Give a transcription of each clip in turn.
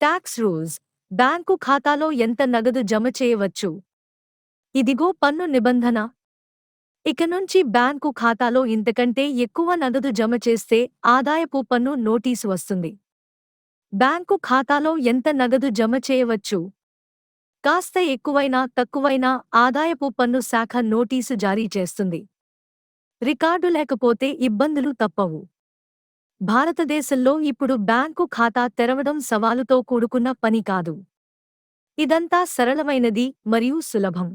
Tax rules bank ఖాతాలో ఎంత నగదు జమ చేయవచ్చు? ఇదిగో పన్ను నిబంధన. ఇక నుంచి బ్యాంకు ఖాతాలో ఇంతకంటే ఎక్కువ నగదు జమ చేస్తే ఆదాయపు పన్ను నోటీసు వస్తుంది. బ్యాంకు ఖాతాలో ఎంత నగదు జమ చేయవచ్చు? కాస్త ఎక్కువైనా తక్కువైనా ఆదాయపు పన్ను శాఖ నోటీసు జారీ చేస్తుంది. రికార్డు లేకపోతే ఇబ్బందులు తప్పవు. భారతదేశంలో ఇప్పుడు బ్యాంకు ఖాతా తెరవడం సవాలుతో కూడుకున్న పని కాదు. ఇదంతా సరళమైనది మరియు సులభం.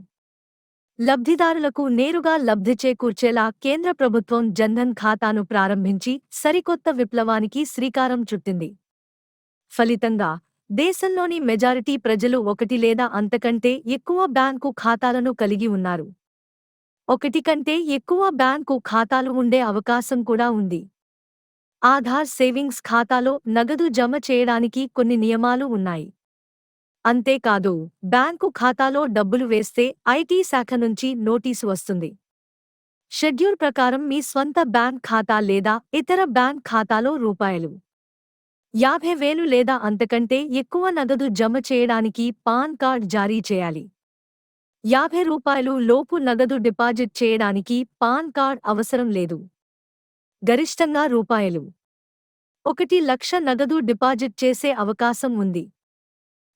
లబ్ధిదారులకు నేరుగా లబ్ధి చేకూర్చేలా కేంద్ర ప్రభుత్వం జన్ధన్ ఖాతాను ప్రారంభించి సరికొత్త విప్లవానికి శ్రీకారం చుట్టింది. ఫలితంగా దేశంలోని మెజారిటీ ప్రజలు ఒకటి లేదా అంతకంటే ఎక్కువ బ్యాంకు ఖాతాలను కలిగి ఉన్నారు. ఒకటి కంటే ఎక్కువ బ్యాంకు ఖాతాలు ఉండే అవకాశం కూడా ఉంది. ఆధార్ సేవింగ్స్ ఖాతాలో నగదు జమ చేయడానికి కొన్ని నియమాలు ఉన్నాయి. అంతేకాదు బ్యాంకు ఖాతాలో డబ్బులు వేస్తే ఐటీ శాఖ నుంచి నోటీసు వస్తుంది. షెడ్యూల్ ప్రకారం మీ స్వంత బ్యాంక్ ఖాతా లేదా ఇతర బ్యాంక్ ఖాతాలో రూపాయలు. యాభై వేలు లేదా అంతకంటే ఎక్కువ నగదు జమ చేయడానికి పాన్ కార్డ్ జారీ చేయాలి. యాభై రూపాయలు లోపు నగదు డిపాజిట్ చేయడానికి పాన్ కార్డ్ అవసరం లేదు. గరిష్టంగా రూపాయలు. ఒకటి లక్ష నగదు డిపాజిట్ చేసే అవకాశం ఉంది.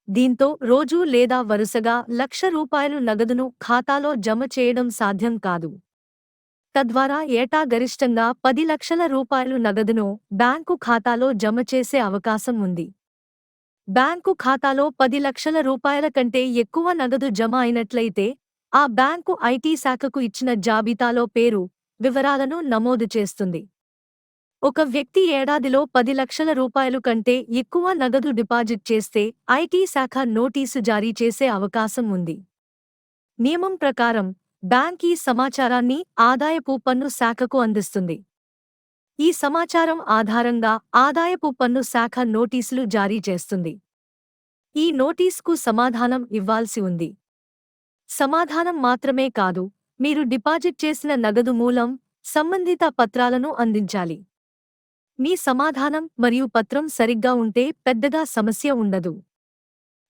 దీంతో రోజూ లేదా వరుసగా లక్ష రూపాయలు నగదును ఖాతాలో జమ చేయడం సాధ్యం కాదు. తద్వారా ఏటా గరిష్టంగా పది లక్షల రూపాయలు నగదును బ్యాంకు ఖాతాలో జమ చేసే అవకాశం ఉంది. బ్యాంకు ఖాతాలో పది లక్షల రూపాయల కంటే ఎక్కువ నగదు జమ అయినట్లయితే ఆ బ్యాంకు ఐటీ శాఖకు ఇచ్చిన జాబితాలో పేరు వివరాలను నమోదు చేస్తుంది. ఒక వ్యక్తి ఏడాదిలో పది లక్షల రూపాయలు కంటే ఎక్కువ నగదు డిపాజిట్ చేస్తే ఐటీ శాఖ నోటీసు జారీ చేసే అవకాశం ఉంది. నియమం ప్రకారం బ్యాంక్ ఈ సమాచారాన్ని ఆదాయపు పన్ను శాఖకు అందిస్తుంది. ఈ సమాచారం ఆధారంగా ఆదాయపు పన్ను శాఖ నోటీసులు జారీ చేస్తుంది. ఈ నోటీసుకు సమాధానం ఇవ్వాల్సి ఉంది. సమాధానం మాత్రమే కాదు మీరు డిపాజిట్ చేసిన నగదు మూలం సంబంధిత పత్రాలను అందించాలి. మీ సమాధానం మరియు పత్రం సరిగ్గా ఉంటే పెద్దగా సమస్య ఉండదు.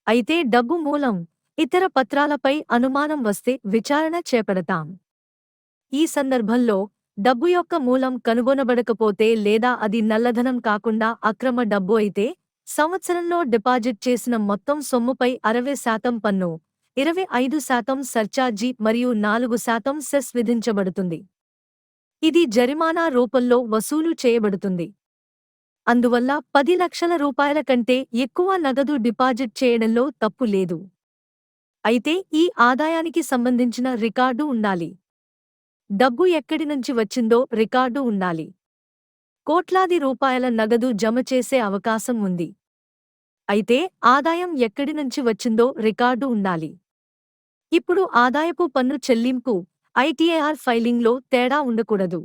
అయితే డబ్బు మూలం ఇతర పత్రాలపై అనుమానం వస్తే విచారణ చేపడతాం. ఈ సందర్భంలో డబ్బు యొక్క మూలం కనుగొనబడకపోతే లేదా అది నల్లధనం కాకుండా అక్రమ డబ్బు అయితే సంవత్సరంలో డిపాజిట్ చేసిన మొత్తం సొమ్ముపై అరవై శాతం పన్ను ఇరవై ఐదు శాతం సర్చార్జీ మరియు నాలుగు శాతం సెస్ విధించబడుతుంది. ఇది జరిమానా రూపంలో వసూలు చేయబడుతుంది. అందువల్ల పది లక్షల రూపాయల కంటే ఎక్కువ నగదు డిపాజిట్ చేయడంలో తప్పు లేదు. అయితే ఈ ఆదాయానికి సంబంధించిన రికార్డు ఉండాలి. డబ్బు ఎక్కడి నుంచి వచ్చిందో రికార్డు ఉండాలి. కోట్లాది రూపాయల నగదు జమ చేసే అవకాశం ఉంది. అయితే ఆదాయం ఎక్కడి నుంచి వచ్చిందో రికార్డు ఉండాలి. ఇప్పుడు ఆదాయపు పన్ను చెల్లింపు ఐటీఏఆర్ ఫైలింగ్లో తేడా ఉండకూడదు.